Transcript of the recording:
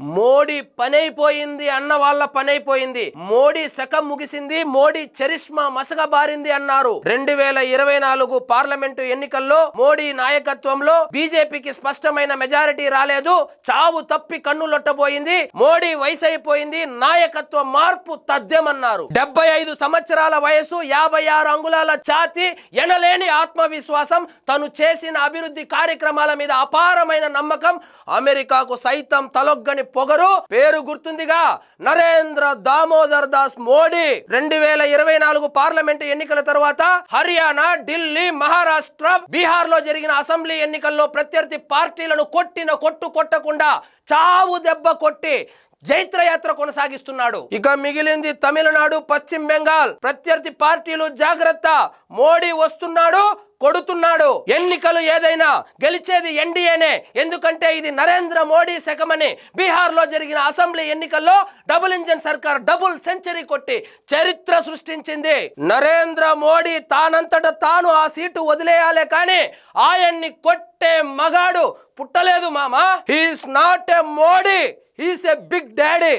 మోడీ పనైపోయింది అన్న వాళ్ళ పనైపోయింది. మోడీ శకం ముగిసింది మోడీ చరిష్మా మసగబారింది అన్నారు. రెండు వేల ఇరవై నాలుగు పార్లమెంటు ఎన్నికల్లో మోడీ నాయకత్వంలో బీజేపీకి స్పష్టమైన మెజారిటీ రాలేదు. చావు తప్పి కన్నులొట్టబోయింది. మోడీ వయసు అయిపోయింది నాయకత్వ మార్పు తథ్యమన్నారు. డెబ్బై ఐదు సంవత్సరాల వయసు యాభై ఆరు అంగుళాల ఛాతి ఎనలేని ఆత్మవిశ్వాసం తను చేసిన అభివృద్ధి కార్యక్రమాల మీద అపారమైన నమ్మకం అమెరికాకు సైతం తలొగ్గని పొగరు పేరు గుర్తుందిగా. నరేంద్ర దామోదర్ దాస్ మోడీ రెండు వేల ఇరవై నాలుగు పార్లమెంట్ ఎన్నికల తర్వాత హర్యానా ఢిల్లీ మహారాష్ట్ర బీహార్లో జరిగిన అసెంబ్లీ ఎన్నికల్లో ప్రత్యర్థి పార్టీలను కొట్టిన కొట్టు కొట్టకుండా చావు దెబ్బ కొట్టి జైత్రయాత్ర కొనసాగిస్తున్నాడు. ఇక మిగిలింది తమిళనాడు పశ్చిమ బెంగాల్. ప్రత్యర్థి పార్టీలు జాగ్రత్త. మోడీ వస్తున్నాడు కొడుతున్నాడు. ఎన్నికలు ఏదైనా గెలిచేది ఎన్డీఏనే. ఎందుకంటే ఇది నరేంద్ర మోడీ శకమని బీహార్లో జరిగిన అసెంబ్లీ ఎన్నికల్లో డబుల్ ఇంజన్ సర్కార్ డబుల్ సెంచరీ కొట్టి చరిత్ర సృష్టించింది. నరేంద్ర మోడీ తానంతట తాను ఆ సీటు వదిలేయాలే కానీ ఆయన్ని కొట్టే మగాడు పుట్టలేదు మామా. He's not a Modi He is a big daddy.